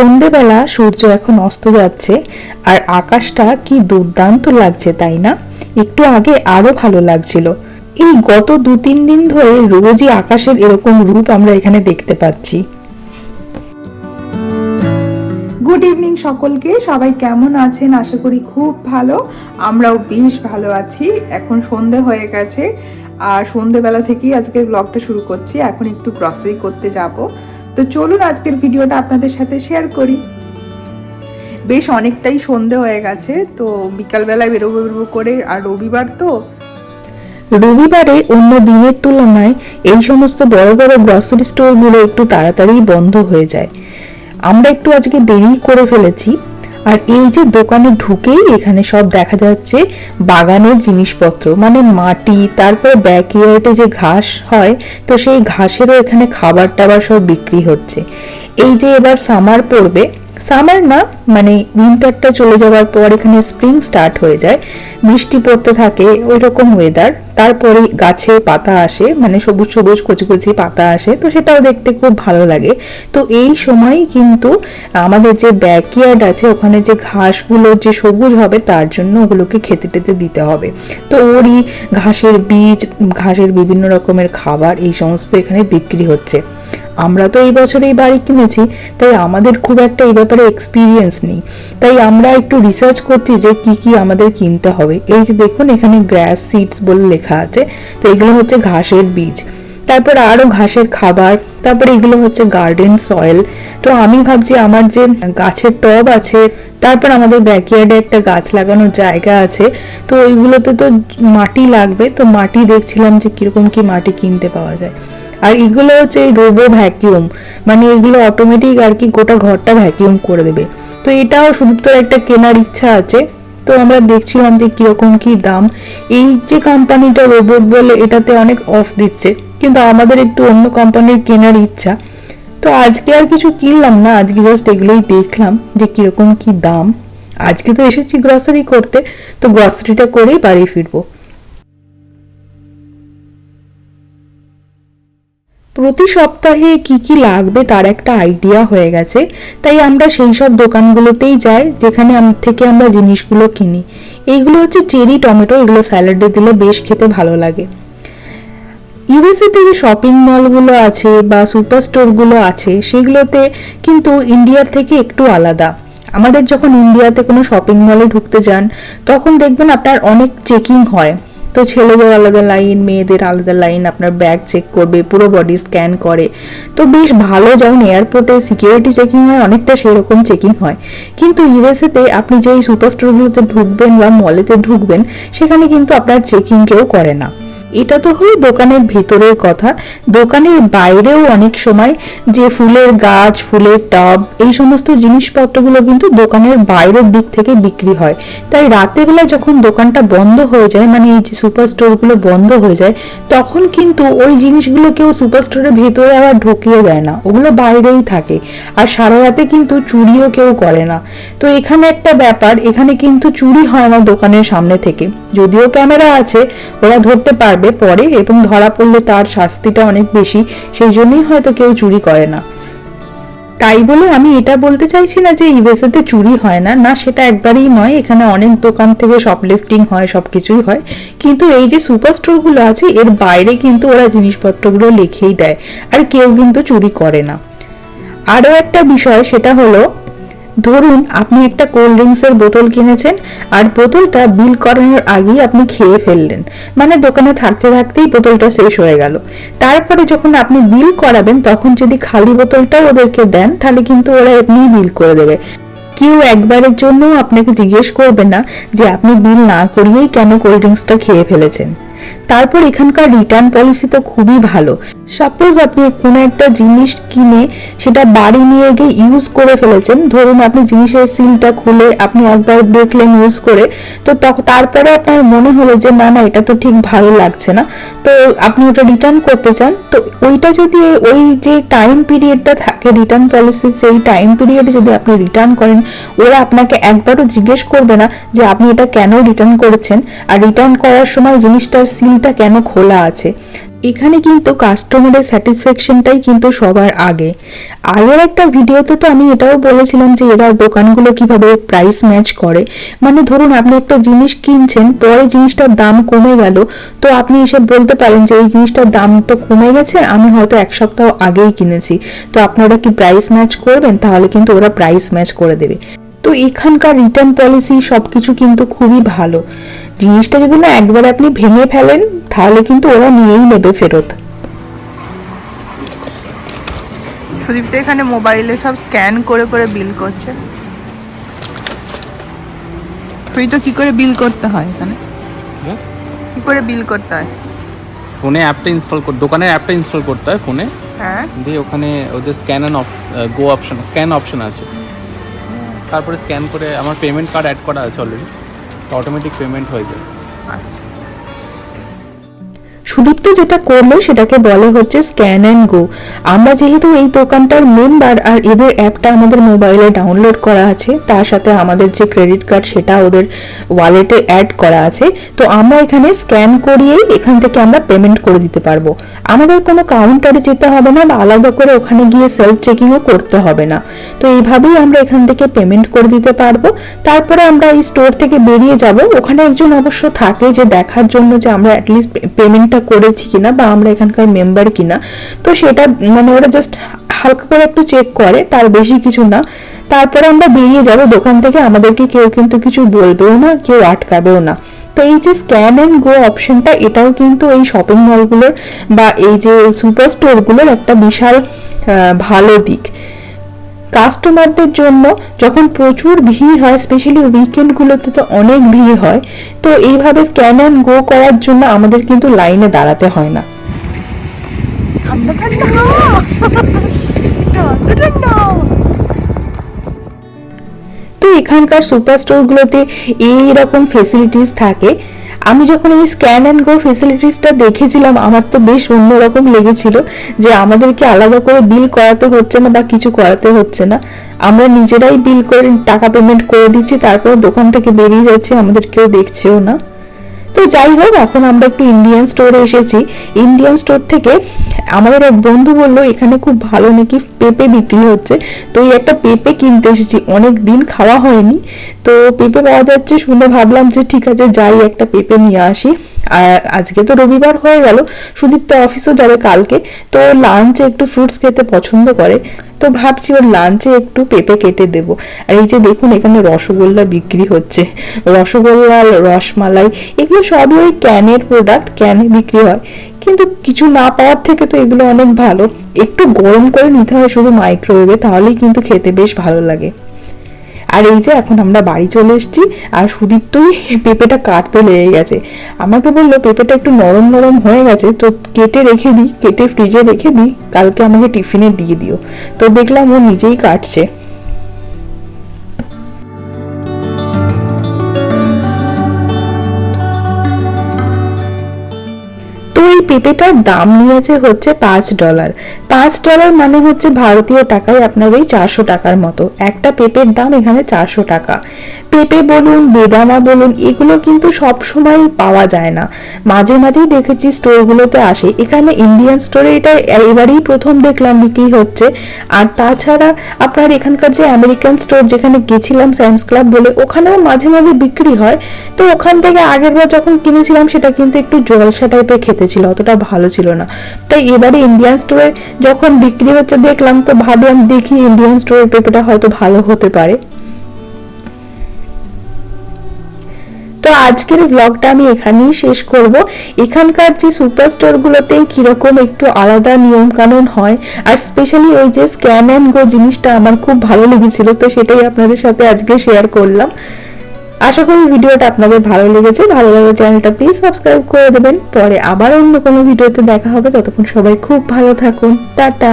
সন্ধেবেলা সূর্য এখন অস্ত যাচ্ছে, আর আকাশটা কি দুর্দান্ত লাগছে, তাই না? একটু আগে আরও ভালো লাগছিল। এই গত দু তিন দিন ধরে রোজই আকাশের এরকম রূপ আমরা এখানে দেখতে পাচ্ছি। গুড ইভিনিং সকলকে, সবাই কেমন আছেন? আশা করি খুব ভালো। আমরাও বেশ ভালো আছি। এখন সন্ধে হয়ে গেছে, আর সন্ধেবেলা থেকেই আজকের ব্লগটা শুরু করছি। এখন একটু গ্রসারি করতে যাব। তো চলুন আজকের ভিডিওটা আপনাদের সাথে শেয়ার করি। বেশ অনেকটাই সন্ধে হয়ে গেছে, তো বিকালবেলায় বেরোবো বেরোবো করে, আর রবিবার তো? রবিবারে অন্য দিনের তুলনায় এই সমস্ত বড় বড় গ্রসারি স্টোরগুলো একটু তাড়াতাড়ি বন্ধ হয়ে যায়। আমরা একটু আজকে দেরি করে ফেলেছি আর এই যে দোকানে ঢুকেই এখানে সব দেখা যাচ্ছে বাগানের জিনিসপত্র মানে মাটি, তারপরে ব্যাকইয়ার্ডে যে ঘাস হয়, তো সেই ঘাসেরও এখানে খাবার টাবার সব বিক্রি হচ্ছে। এই যে এবার সামার পড়বে সামার না মানে উইন্টারটা চলে যাওয়ার পর এখানে স্প্রিং স্টার্ট হয়ে যায়। বৃষ্টি পড়তে থাকে ওই রকম ওয়েদার তারপরে গাছে পাতা আসে মানে সবুজ সবুজ, কচি কচি পাতা আসে, তো সেটাও দেখতে খুব ভালো লাগে। তো এই সময় কিন্তু আমাদের যে ব্যাকইয়ার্ড আছে, ওখানে যে ঘাসগুলো যে সবুজ হবে, তার জন্য ওগুলোকে খেতে টেতে দিতে হবে। তো ওরই ঘাসের বীজ, ঘাসের বিভিন্ন রকমের খাবার, এই সমস্ত এখানে বিক্রি হচ্ছে। আমরা তো এই বছর এই বাড়ি কিনেছি, তাই আমাদের খুব একটা এই ব্যাপারে এক্সপিরিয়েন্স নেই। তাই আমরা একটু রিসার্চ করছি যে কি কি আমাদের কিনতে হবে। এই যে দেখুন, এখানে গ্রাস সিডস বলে লেখা আছে, তো এগুলো হচ্ছে ঘাসের বীজ। তারপর আরও ঘাসের খাবার, তারপর এগুলো হচ্ছে গার্ডেন সয়েল তো আমি ভাবছি আমার যে গাছের টব আছে, তারপর আমাদের ব্যাকইয়ার্ডে একটা গাছ লাগানোর জায়গা আছে, তো ওইগুলোতে তো মাটি লাগবে, তো মাটি দেখছিলাম যে কীরকম কি মাটি কিনতে পাওয়া যায়। আর এগুলো হচ্ছে রোবো ভ্যাকিউম মানে এগুলো অটোমেটিক আর কি গোটা ঘরটা ভ্যাকিউম করে দেবে। তো এটাও তো একটা কেনার ইচ্ছা আছে। তো আমরা দেখছিলাম যে কীরকম কি দাম। এই যে কোম্পানিটা রোবট বলে এটাতে অনেক অফ দিচ্ছে, কিন্তু আমাদের একটু অন্য কোম্পানির কেনার ইচ্ছা। তো আজকে আর কিছু কিনলাম না, আজকে জাস্ট এগুলোই দেখলাম যে কীরকম কি দাম। আজকে তো এসেছি গ্রসারি করতে, তো গ্রসারিটা করেই বাড়ি ফিরবো। প্রতি সপ্তাহে কি কি লাগবে তার একটা আইডিয়া হয়ে গেছে। তাই আমরা সেই সব দোকানগুলোতেই যাই, যেখানে থেকে আমরা জিনিসগুলো কিনি। এইগুলো হচ্ছে চেরি, টমেটো, এগুলো স্যালাডে দিলে বেশ খেতে ভালো লাগে। ইউএসএতে যে শপিং মলগুলো আছে বা সুপার স্টোরগুলো আছে, সেগুলোতে কিন্তু ইন্ডিয়ার থেকে একটু আলাদা। আমাদের যখন ইন্ডিয়াতে কোনো শপিং মলে ঢুকতে যান, তখন দেখবেন আপনার অনেক চেকিং হয়। তো ছেলেদের আলাদা লাইন মেয়েদের আলাদা লাইন আপনার ব্যাগ চেক করবে, পুরো বডি স্ক্যান করে। তো বেশ ভালো যেমন এয়ারপোর্টে সিকিউরিটি চেকিং হয়, অনেকটা সেরকম চেকিং হয়। কিন্তু ইউএসএতে আপনি যেই সুপার স্টোরগুলোতে ঢুকবেন বা মলেতে ঢুকবেন, সেখানে কিন্তু আপনার চেকিং কেউ করে না। এটা তো হলো দোকানের ভেতরের কথা। দোকানের বাইরেও অনেক সময় যে ফুলের গাছ, ফুলের টব, এই সমস্ত জিনিসপত্রগুলো কিন্তু দোকানের বাইরের দিক থেকে বিক্রি হয়। তাই রাতের বেলা যখন দোকানটা বন্ধ হয়ে যায় মানে এই যে সুপার স্টোরগুলো বন্ধ হয়ে যায়, তখন কিন্তু ওই জিনিসগুলো কেউ সুপার স্টোরের ভেতরে আবার ঢুকিয়ে দেয় না। ওগুলো বাইরেই থাকে। আর সারা রাতে কিন্তু চুরিও কেউ করে না। তো এখানে একটা ব্যাপার, এখানে কিন্তু চুরি হয় না দোকানের সামনে থেকে। যদিও ক্যামেরা আছে, ওরা ধরতে পারবে। পরে এবং ধরা পড়লে তার শাস্তিটা অনেক বেশি, সেই জন্যই হয়তো কেউ চুরি করে না। তাই বলে আমি এটা বলতে চাইছি না যে ইউএসএতে চুরি হয় না। না, সেটা একবারেই নয়। এখানে অনেক দোকান থেকে শপলিফটিং হয়, সবকিছুই হয়। কিন্তু এই যে সুপার স্টোরগুলো আছে, এর বাইরে কিন্তু ওরা জিনিসপত্রগুলো লিখেই দেয়। আর কেউ কিন্তু চুরি করে না। আরও একটা বিষয়, সেটা হলো ধরুন আপনি একটা কোল্ড ড্রিঙ্কসের বোতল কিনেছেন, আর বোতলটা বিল করানোর আগেই আপনি খেয়ে ফেললেন। মানে দোকানে থাকতে থাকতেই বোতলটা শেষ হয়ে গেল। তারপরে যখন আপনি বিল করাবেন, তখন যদি খালি বোতলটা ওদেরকে দেন, তাহলে কিন্তু ওরা এমনিই বিল করে দেবে। কেউ একবারের জন্য আপনাকে জিজ্ঞেস করবে না যে আপনি বিল না করিয়েই কেন কোল্ড ড্রিঙ্কসটা খেয়ে ফেলেছেন। তারপর এখানকার রিটার্ন পলিসি তো খুবই ভালো। সাপোজ আপনি কোনো একটা জিনিস কিনে সেটা বাড়ি নিয়ে গিয়ে ইউজ করে ফেলেছেন, ধরুন আপনি জিনিসের সিলটা খুলে আপনি একবার দেখলেন ইউজ করে, তো তারপরে আপনার মনে হলো যে না না, এটা তো ঠিক ভালো লাগছে না, তো আপনি ওটা রিটার্ন করতে চান, তো ওইটা যদি ওই যে টাইম পিরিয়ডটা থাকে রিটার্ন পলিসি সেই টাইম পিরিয়ডে যদি আপনি রিটার্ন করেন, ওরা আপনাকে একবারও জিজ্ঞেস করবে না যে আপনি এটা কেন রিটার্ন করেছেন, আর রিটার্ন করার সময় জিনিসটার সিলটা কেন খোলা আছে? এখানে কিন্তু কাস্টমারের স্যাটিসফ্যাকশনটাই কিন্তু সবার আগে। আগের একটা ভিডিওতে তো আমি এটাও বলেছিলাম যে এরা দোকানগুলো কীভাবে প্রাইস ম্যাচ করে। মানে ধরুন আপনি একটা জিনিস কিনছেন, পরে জিনিসটার দাম কমে গেল, তো আপনি এসে বলতে পারেন যে এই জিনিসটার দাম তো কমে গেছে, আমি হয়তো এক সপ্তাহ আগেই কিনেছি। তো আপনারা কি প্রাইস ম্যাচ করবেন? তাহলে কিন্তু ওরা প্রাইস ম্যাচ করে দেবে। তো এখানকার রিটার্ন পলিসি সবকিছু কিন্তু খুবই ভালো। জিনিসটা যদি না একবার আপনি ভেঙে ফেলেন তাহলে কিন্তু ওরা নিয়েই নেবে ফেরত। সুদীপ তো এখানে মোবাইলে সব স্ক্যান করে করে বিল করছে। তুই তো কি করে বিল করতে হয় এখানে? হ্যাঁ? কি করে বিল করতে হয়? ফোনে অ্যাপটা ইনস্টল কর দোকানের অ্যাপটা ইনস্টল করতে হয় ফোনে। হ্যাঁ। দিয়ে ওখানে ওদের scan and go option scan option আছে। তারপরে স্ক্যান করে আমার পেমেন্ট কার্ড অ্যাড করা আছে অলরেডি অটোমেটিক পেমেন্ট হয়ে যায়। আচ্ছা। সুদীপ্ত যেটা করল সেটাকে বলে হচ্ছে স্ক্যান অ্যান্ড গো আমরা যেহেতু এই দোকানটার মেম্বার আর এদের অ্যাপটা আমাদের মোবাইলে ডাউনলোড করা আছে, তার সাথে আমাদের যে ক্রেডিট কার্ড সেটা ওদের ওয়ালেটে অ্যাড করা আছে, তো আমরা এখানে স্ক্যান করিয়েই এখান থেকে আমরা পেমেন্ট করে দিতে পারব। আমাদের কোনো কাউন্টারে যেতে হবে না বা আলাদা করে ওখানে গিয়ে সেলফ চেকিংও করতে হবে না। তো এইভাবেই আমরা এখান থেকে পেমেন্ট করে দিতে পারব। তারপরে আমরা এই স্টোর থেকে বেরিয়ে যাব। ওখানে একজন অবশ্য থাকে যে দেখার জন্য যে আমরা অ্যাটলিস্ট পেমেন্টটা করেছি কিনা বা আমরা এখানকার মেম্বার কিনা, তো সেটা মানে ওরা জাস্ট হালকা করে একটু চেক করে, তার বেশি কিছু না। তারপরে আমরা বেরিয়ে যাব, দোকান থেকে আমাদেরকে কেউ কিন্তু কিছু বলবেও না, কেউ আটকাবেও না। তো এই যে স্ক্যান অ্যান্ড গো অপশনটা এটাও কিন্তু এই শপিং মলগুলোর বা এই যে সুপার স্টোরগুলোর একটা বিশাল ভালো দিক। কাস্টমারদের জন্য যখন প্রচুর ভিড় হয় স্পেশালি উইকেন্ডগুলোতে তো অনেক ভিড় হয়, তো এইভাবে স্ক্যান অ্যান্ড গো করার জন্য আমাদের কিন্তু লাইনে দাঁড়াতে হয় না। তো এখানকার সুপার স্টোরগুলোতে এইরকম ফেসিলিটিস থাকে। আমি যখন এই স্ক্যান অ্যান্ড গো ফেসিলিটিসটা দেখেছিলাম, আমার তো বেশ অন্যরকম লেগেছিল যে আমাদেরকে আলাদা করে বিল করাতে হচ্ছে না বা কিছু করাতে হচ্ছে না। আমরা নিজেরাই বিল করে টাকা পেমেন্ট করে দিচ্ছি, তারপর দোকান থেকে বেরিয়ে যাচ্ছি, আমাদের কেউ দেখছেও না। তো যাই হোক, এখন আমরা একটু ইন্ডিয়ান স্টোরে এসেছি। ইন্ডিয়ান স্টোর থেকে আমাদের এক বন্ধু বলল, এখানে খুব ভালো নাকি পেঁপে বিক্রি হচ্ছে? তো এই একটা পেঁপে কিনতে এসেছি। অনেক দিন খাওয়া হয়নি। তো পেঁপে পাওয়া যাচ্ছে শুনে ভাবলাম যে ঠিক আছে, যাই একটা পেঁপে নিয়ে আসি। আর আজকে তো রবিবার হয়ে গেল। সুদীপ তো অফিসও যাবে কালকে। তো লাঞ্চে একটু ফ্রুটস খেতে পছন্দ করে। তো ভাবছি ওর লাঞ্চে একটু পেঁপে কেটে দেব। আর এই যে দেখুন, এখানে রসগোল্লা বিক্রি হচ্ছে। রসগোল্লা, রসমালাই, এগুলো সবই ওই ক্যানের প্রোডাক্ট ক্যানে বিক্রি হয়। কিন্তু কিছু না পাওয়ার থেকে তো এগুলো অনেক ভালো। একটু গরম করে নিতে হয় শুধু মাইক্রোওয়েভে তাহলেই কিন্তু খেতে বেশ ভালো লাগে। আর এই যে এখন আমরা বাড়ি চলে এসেছি, আর সুদীপ পেঁপেটা কাটতে লেগে গেছে। আমাকে বলল, পেঁপেটা একটু নরম নরম হয়ে গেছে, তো কেটে রেখে দিই, কেটে ফ্রিজে রেখে দিই, কালকে আমাকে টিফিনে দিয়ে দিও। তো দেখলাম ও নিজেই কাটছে। এই পেঁপেটার দাম নিয়েছে হচ্ছে পাঁচ ডলার। পাঁচ ডলার মানে হচ্ছে ভারতীয় টাকায় আপনার ওই চারশো টাকার মতো। একটা পেঁপের দাম এখানে চারশো টাকা। পেঁপে বলুন, বেদানা বলুন, এগুলো কিন্তু সব সময় পাওয়া যায় না। মাঝে মাঝেই দেখেছি স্টোরগুলোতে আসে। এখানে ইন্ডিয়ান স্টোরে এটা এবারেই প্রথম দেখলাম বিক্রি হচ্ছে। আর তাছাড়া আপনার এখানকার যে আমেরিকান স্টোর যেখানে গেছিলাম সায়েন্স ক্লাব বলে, ওখানেও মাঝে মাঝে বিক্রি হয়। তো ওখান থেকে আগের বার যখন কিনেছিলাম, সেটা কিন্তু একটু জলসা টাইপের খেতে ছিল। অতটা ভালো ছিল না। তাই এবারে ইন্ডিয়ান স্টোরে যখন বিক্রি হচ্ছে, দেখলাম তো ভাবলাম দেখি ইন্ডিয়ান স্টোরের পেঁপেটা হয়তো ভালো হতে পারে। তো আজকের ব্লগটা আমি এখানেই শেষ করব। এখানকার যে সুপার স্টোরগুলোতে কীরকম একটু আলাদা নিয়ম কানুন হয়, আর স্পেশালি ওই যে স্ক্যান অ্যান্ড গো জিনিসটা আমার খুব ভালো লেগেছিল, তো সেটাই আপনাদের সাথে আজকে শেয়ার করলাম। আশা করি ভিডিওটা আপনাদের ভালো লেগেছে। ভালো লাগলে চ্যানেলটা প্লিজ সাবস্ক্রাইব করে দেবেন। পরে আবার অন্য কোনো ভিডিওতে দেখা হবে। ততক্ষণ সবাই খুব ভালো থাকুন। টাটা।